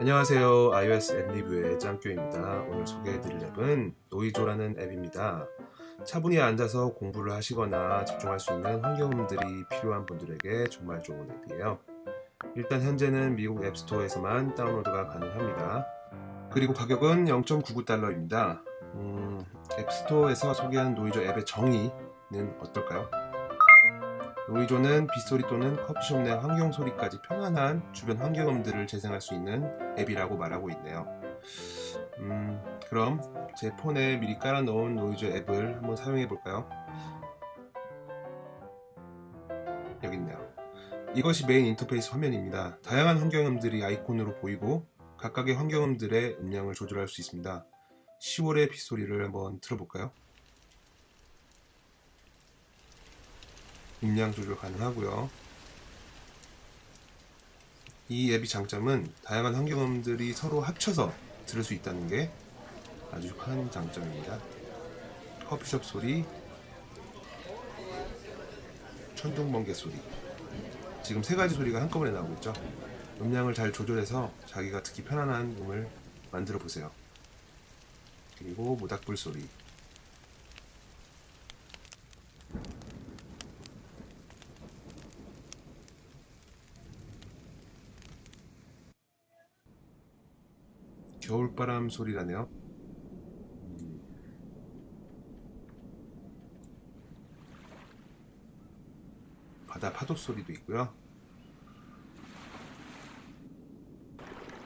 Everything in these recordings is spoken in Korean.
안녕하세요. iOS 앱 리뷰의 짱교입니다. 오늘 소개해드릴 앱은 노이조라는 앱입니다. 차분히 앉아서 공부를 하시거나 집중할 수 있는 환경음들이 필요한 분들에게 정말 좋은 앱이에요. 일단 현재는 미국 앱스토어에서만 다운로드가 가능합니다. 그리고 가격은 0.99달러입니다. 음, 앱스토어에서 소개한 노이조 앱의 정의는 어떨까요? 노이조는 빗소리 또는 커피숍 내 환경 소리까지 편안한 주변 환경음들을 재생할 수 있는 앱이라고 말하고 있네요. 음, 그럼 제 폰에 미리 깔아놓은 노이조 앱을 한번 사용해 볼까요? 여기 있네요. 이것이 메인 인터페이스 화면입니다. 다양한 환경음들이 아이콘으로 보이고 각각의 환경음들의 음량을 조절할 수 있습니다. 10월의 빗소리를 한번 들어볼까요? 음량 조절 가능하고요. 이 앱의 장점은 다양한 환경음들이 서로 합쳐서 들을 수 있다는 게 아주 큰 장점입니다. 커피숍 소리, 천둥번개 소리. 지금 세 가지 소리가 한꺼번에 나오고 있죠. 음량을 잘 조절해서 자기가 듣기 편안한 음을 만들어 보세요. 그리고 모닥불 소리. 겨울바람 소리라네요. 음. 바다 파도 소리도 있고요.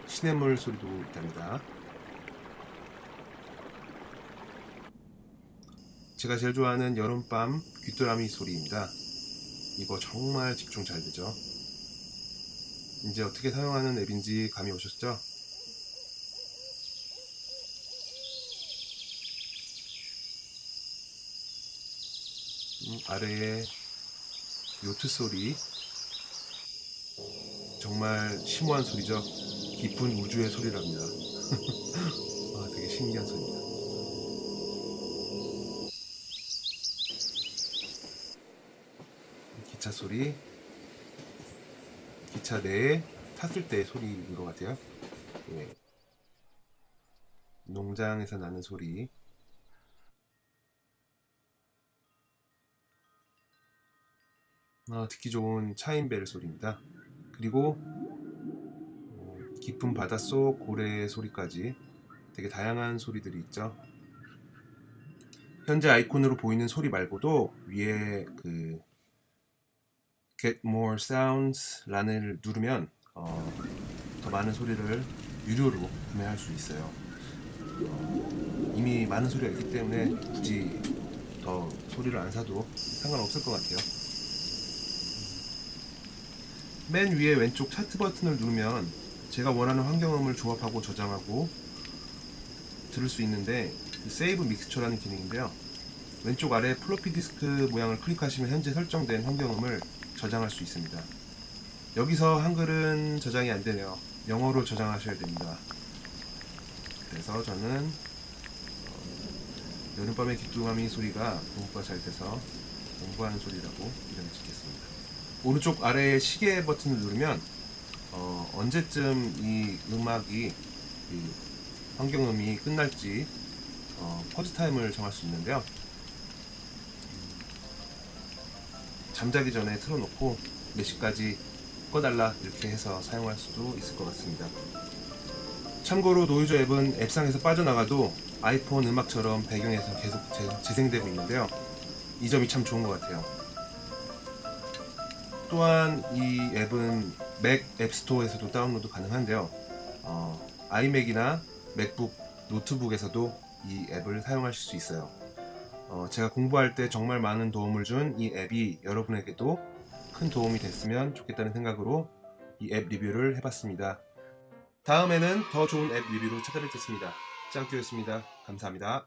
시냇물 소리도 있답니다. 제가 제일 좋아하는 여름밤 귀뚜라미 소리입니다. 이거 정말 집중 잘 되죠? 이제 어떻게 사용하는 앱인지 감이 오셨죠? 아래에 요트 소리. 정말 심오한 소리죠. 깊은 우주의 소리랍니다. 아, 되게 신기한 소리입니다. 기차 소리. 기차 내에 탔을 때의 소리인 것 같아요. 예. 농장에서 나는 소리 어, 듣기 좋은 차인벨 소리입니다. 그리고 어, 깊은 바닷속 고래 소리까지 되게 다양한 소리들이 있죠. 현재 아이콘으로 보이는 소리 말고도 위에 그 Get More Sounds란을 누르면 어, 더 많은 소리를 유료로 구매할 수 있어요. 어, 이미 많은 소리가 있기 때문에 굳이 더 소리를 안 사도 상관없을 것 같아요. 맨 위에 왼쪽 차트 버튼을 누르면 제가 원하는 환경음을 조합하고 저장하고 들을 수 있는데 세이브 믹스처라는 기능인데요. 왼쪽 아래 플로피 디스크 모양을 클릭하시면 현재 설정된 환경음을 저장할 수 있습니다. 여기서 한글은 저장이 안 되네요. 영어로 저장하셔야 됩니다. 그래서 저는 어, 여름밤의 귀뚜라미 소리가 공부가 잘 돼서 공부하는 소리라고 이름을 짓겠습니다. 오른쪽 아래 시계 버튼을 누르면 어, 언제쯤 이 음악이 이 환경음이 끝날지 어, 퍼즈 타임을 정할 수 있는데요. 잠자기 전에 틀어놓고 몇 시까지 꺼달라 이렇게 해서 사용할 수도 있을 것 같습니다. 참고로 노이즈 앱은 앱상에서 빠져나가도 아이폰 음악처럼 배경에서 계속 재, 재생되고 있는데요. 이 점이 참 좋은 것 같아요. 또한 이 앱은 맥 앱스토어에서도 다운로드 가능한데요. 어, 아이맥이나 맥북, 노트북에서도 이 앱을 사용하실 수 있어요. 어, 제가 공부할 때 정말 많은 도움을 준 이 앱이 여러분에게도 큰 도움이 됐으면 좋겠다는 생각으로 이 앱 리뷰를 해봤습니다. 다음에는 더 좋은 앱 리뷰로 찾아뵙겠습니다. 짱규였습니다. 감사합니다.